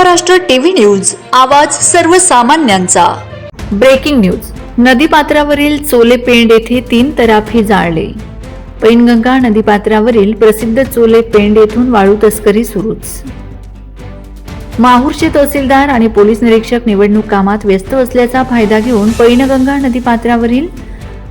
Maharashtra TV news आवाज सर्वसामान्यांचा. Breaking news. नदीपात्रावरील चोलेपेंड येथे तीन तराफे जाळले. पैनगंगा नदीपात्रावरील प्रसिद्ध चोले पेंड येथून वाळू तस्करी सुरूच. माहूरचे तहसीलदार आणि पोलीस निरीक्षक निवडणूक कामात व्यस्त असल्याचा फायदा घेऊन पैनगंगा नदीपात्रावरील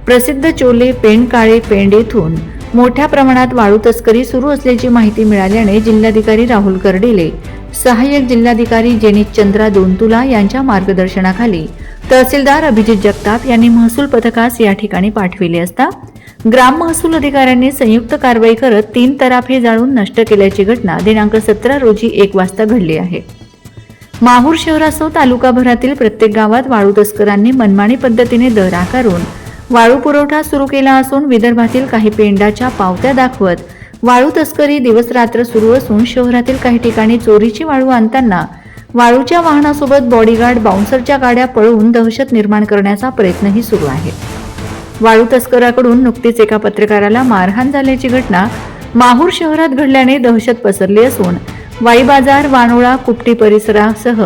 प्रसिद्ध चोले पेंड काळे पेंड येथून मोठ्या प्रमाणात वाळू तस्करी सुरू असल्याची माहिती मिळाल्याने जिल्हाधिकारी राहुल कर्डिले सहाय्यक जिल्हाधिकारी जेनित चंद्रा दोनतुला यांच्या मार्गदर्शनाखाली तहसीलदार अभिजित जगताप यांनी महसूल पथकास या ठिकाणी पाठविले असता ग्राम महसूल अधिकाऱ्यांनी संयुक्त कारवाई करत तीन तराफे जाळून नष्ट केल्याची घटना दिनांक सतरा रोजी एक वाजता घडली आहे. माहूर शहरासह तालुकाभरातील प्रत्येक गावात वाळू तस्करांनी मनमानी पद्धतीने दर आकारून वाळू पुरवठा सुरू केला असून विदर्भातील काही पेंडाच्या पावत्या दाखवत वाळू तस्करी दिवसरात्र सुरू असून शहरातील काही ठिकाणी चोरीची वाळू आणताना वाळूच्या वाहनासोबत बॉडीगार्ड बाउन्सरच्या गाड्या पळवून दहशत निर्माण करण्याचा प्रयत्नही सुरू आहे. वाळू तस्कराकडून नुकतीच एका पत्रकाराला मारहाण झाल्याची घटना माहूर शहरात घडल्याने दहशत पसरली असून वाई बाजार वानोळा कुपटी परिसरासह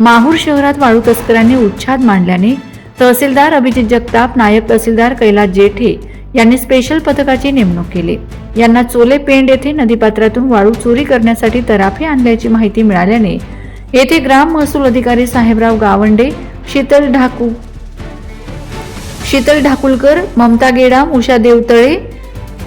माहूर शहरात वाळू तस्करांनी उच्छाद मांडल्याने तहसीलदार अभिजित जगताप नायब तहसीलदार कैलास जेठे यांनी स्पेशल पथकाची नेमणूक केली. यांना चोले पेंड येथे नदीपात्रातून वाळू चोरी करण्यासाठी तराफे आणल्याची माहिती मिळाल्याने येथे ग्राम महसूल अधिकारी साहेबराव गावंडे शीतल ढाकू शीतल ढाकुलकर ममता गेडाम उषा देवतळे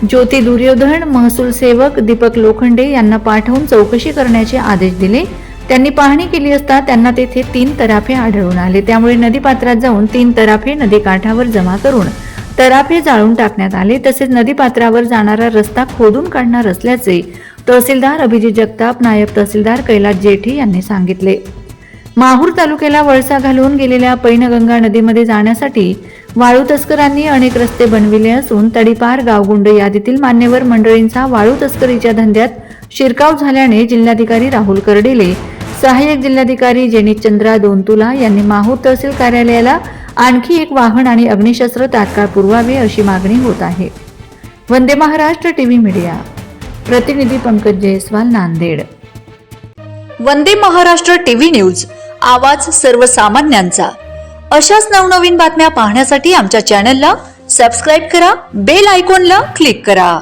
ज्योती दुर्योधन महसूल सेवक दीपक लोखंडे यांना पाठवून चौकशी करण्याचे आदेश दिले. त्यांनी पाहणी केली असता त्यांना तेथे तीन तराफे आढळून आले. त्यामुळे नदीपात्रात जाऊन तीन तराफे नदीकाठावर जमा करून तराफे जाळून टाकण्यात आले. तसेच नदीपात्रावर जाणारा रस्ता खोदून काढणार असल्याचे तहसीलदार अभिजित जगताप नायब तहसीलदार कैलास जेठी यांनी सांगितले. माहूर तालुक्याला वळसा घालून गेलेल्या पैनगंगा नदीमध्ये जाण्यासाठी वाळू तस्करांनी अनेक रस्ते बनविले असून तडीपार गावगुंड यादीतील मान्यवर मंडळींचा वाळू तस्करीच्या धंद्यात शिरकाव झाल्याने जिल्हाधिकारी राहुल कर्डिले सहाय्यक जिल्हाधिकारी जेनितचंद्रा दोनतुला यांनी माहूर तहसील कार्यालयाला आणखी एक वाहन आणि अग्निशस्त्र तात्काळ पुरवावे अशी मागणी होत आहे. Vande Maharashtra TV media. प्रतिनिधी पंकज जयस्वाल नांदेड. वंदे महाराष्ट्र टीव्ही न्यूज आवाज सर्वसामान्यांचा. अशाच नवनवीन बातम्या पाहण्यासाठी आमच्या चॅनलला सबस्क्राईब करा बेल आयकॉनला क्लिक करा.